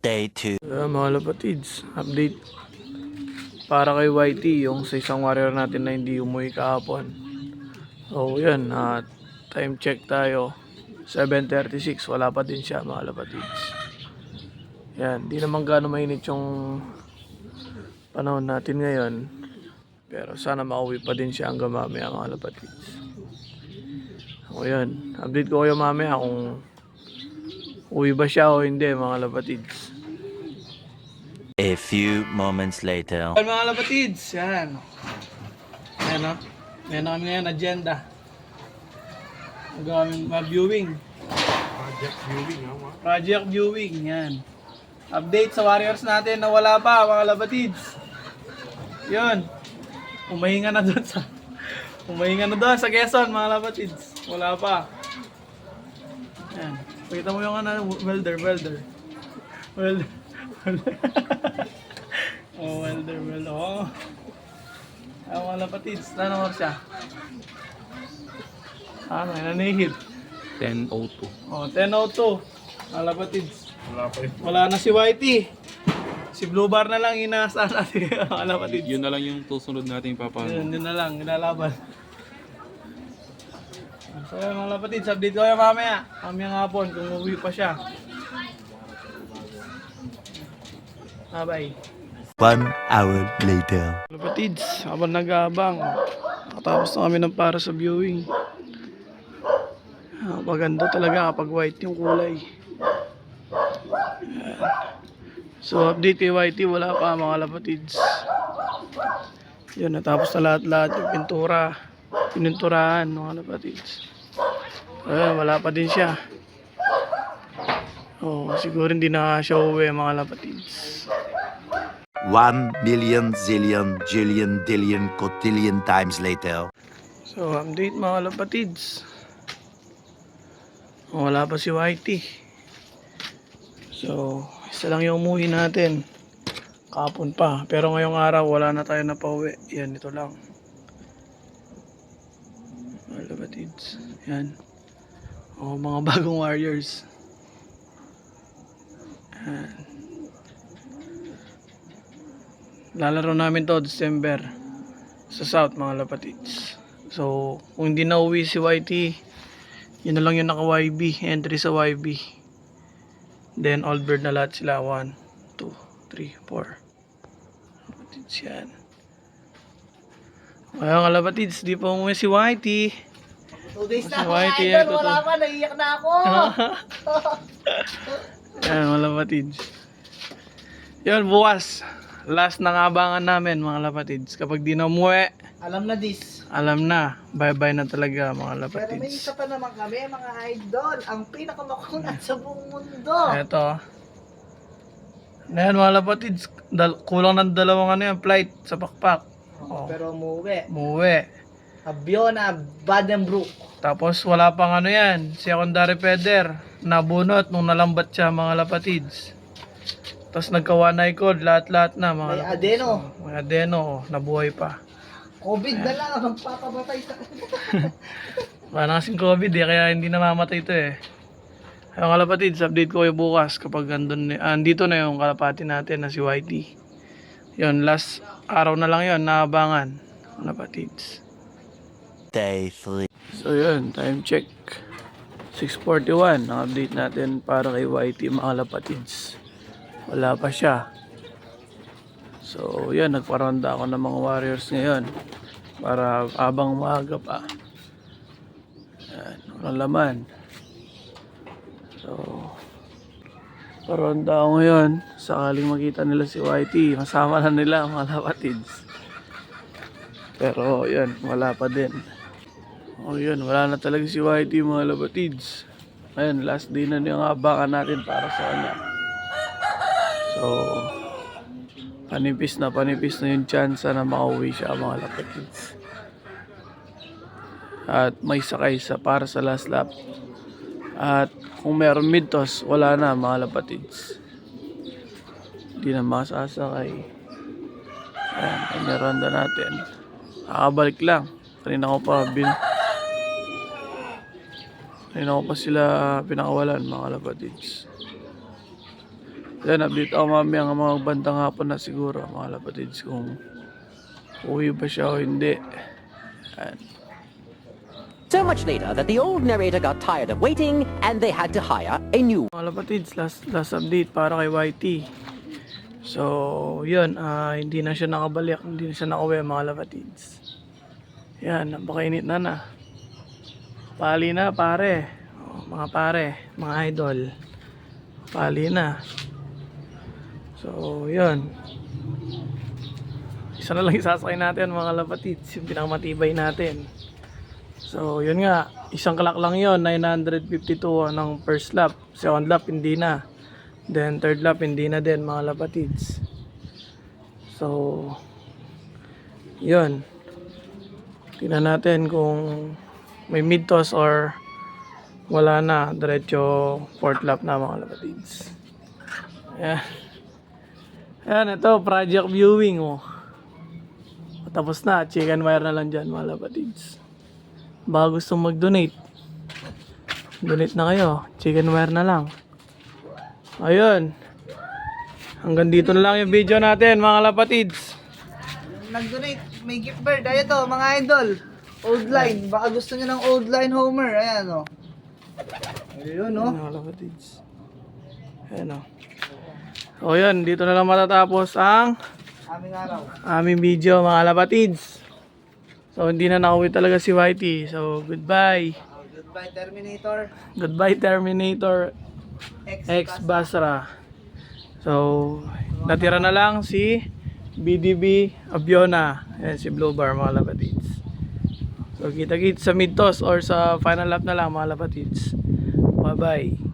Day 2. Uh, mga lapatids, update para kay YT, yung sa isang warrior natin na hindi umuwi kahapon. So, yun, at time check tayo. 7.36, wala pa din siya mga lapatids. Yan, di naman gaano mainit yung panahon natin ngayon. Pero sana makauwi pa din siya hanggang mamaya mga lapatids. O yun, update ko kayo mamaya kung uwi ba siya o hindi mga lapatids. A few moments later. Yan mga lapatids, yan. Yan o. Yan na kami ngayon, agenda. Ang aming mga viewing. Project viewing, Project viewing, yan. Update sa warriors natin na wala pa, mga lapatids. Yun. Umahinga na doon sa... Umahinga na doon sa Quezon, mga lapatids. Wala pa. Yan. Pakita mo yung ano, welder, welder. Welder. Oh, welder, welder. Oh. Ayaw mga lapatids. Ano oras siya? Ano, nanihid. 10.02. Oh, 10.02. Mga lapatids. Wala pa Wala na si Whitey. Si Blue Bar na lang inaasahan natin mga lapatids. Yun na lang yung susunod nating papano. Yun, yun na lang, inalaban. So yun mga lapatids, update ko kayo mamaya. Mamaya nga hapon kung uwi pa siya. Ah, bye. One hour later. Lapatids, habang nag-aabang, nakatapos na kami ng para sa viewing. Ah, maganda talaga kapag white yung kulay. Ayan. So update kay Whitey, wala pa mga lapatids. Yun, natapos na lahat-lahat yung pintura. Pininturahan mga lapatids. Ayan, wala pa din siya. Oh, siguro hindi na siya uwi mga lapatids. One million zillion jillion dillion cotillion times later. So, update mga lapatids. Wala pa si Whitey. So, isa lang yung umuwi natin. Kapon pa. Pero ngayong araw, wala na tayo na pauwi. Yan, ito lang. Mga lapatids. Yan. O, mga bagong warriors. Yan. Lalaro namin to December sa South mga lapatids. So, kung hindi na uwi si YT, yun na lang yung naka YB, entry sa YB. Then, all bird na lahat sila. 1, 2, 3, 4. Lapatids yan. Kaya nga lapatids, di pa umuwi si YT. Two days na ako, idol. ito Wala pa, naiiyak na ako. Yan, mga lapatids. Yan, bukas. Last na abangan namin, mga lapatids. Kapag di na umuwi, Alam na this. alam na, bye-bye na talaga, mga Pero may lapatids. isa pa naman kami, mga idol. Ang pinakamakulat sa buong mundo. Eto. Ayan mga lapatids, dal- kulang ng dalawang ano yan, flight sa pakpak. Oh. Pero umuwi. Umuwi. Abiona, Badenbrook. Tapos wala pang ano yan, secondary feather. Nabunot nung nalambat siya mga lapatids. Tapos nagkawanay code, lahat-lahat na mga May adeno. May adeno, oh, nabuhay pa. COVID na lang ang papabatay sa Wala na kasing COVID eh, kaya hindi namamatay ito eh. Ay, mga kalapatids, update ko kayo bukas kapag andun, ah, andito na yung kalapati natin na si Whitey. Yun, last araw na lang yun, naabangan. Kalapatids. Day 3. So yun, time check. 6.41, ang update natin para kay Whitey mga kalapatids. Wala pa siya. So yun, nagparanda ako ng mga warriors ngayon. Para abang umaga pa. Yan, walang laman. So, paronda ako ngayon. Sakaling makita nila si Whitey, masama na nila mga kapatids. Pero yun, wala pa din. O yun, wala na talaga si Whitey mga lapatids. Ayun, last day na yung abangan natin para sa kanya. So, panipis na panipis na yung chance na makauwi siya mga lapatids. At may sakay sa para sa last lap. At kung meron midtos, wala na mga lapatids. Hindi na masasakay. Ayan, panyaranda natin. Nakabalik lang. Kanina ko pa bin... Kanina ko pa sila pinakawalan mga lapatids. Yan, update ako mamaya ng mga bandang hapon na siguro, mga lapatids, kung uwi ba siya o hindi. Yan. So much later that the old narrator got tired of waiting and they had to hire a new Mga lapatids, last, last update para kay YT. So, yun, ah, hindi na siya nakabalik, hindi na siya nakauwi mga lapatids. Yan, napakainit na na. Pali na, pare. Oh, mga pare, mga idol. Pali na. So, yun. Isa na lang isasakay natin mga lapatids, yung pinakamatibay natin. So, yun nga, isang kalak lang yon 952 ng first lap. Second lap, hindi na. Then, third lap, hindi na din, mga lapatids. So, yun. Tingnan natin kung may mid toss or wala na. Diretso fourth lap na, mga lapatids. Ayan. Ayan, ito, project viewing, oh. Tapos na, chicken wire na lang dyan, mga lapatids. Baka gusto mag-donate. Donate na kayo. Chicken wire na lang. Ayun. Hanggang dito na lang yung video natin mga lapatids. Nag-donate, may gift bird. Ayan to, mga idol. Old line. Baka gusto nyo ng old line Homer. Ayan o. Ayun o. Mga lapatids. Ayan o. Yun, dito na lang matatapos ang Aming araw. aming video mga lapatids. So hindi na nakauwi talaga si Whitey. So goodbye. Oh, goodbye Terminator. Goodbye Terminator X. X Basra. So, natira na lang si BDB Abiona. Ayan si Blue Bar mga lapatids. So, kita-kits sa mid-toss or sa final lap na lang mga lapatids. Bye-bye.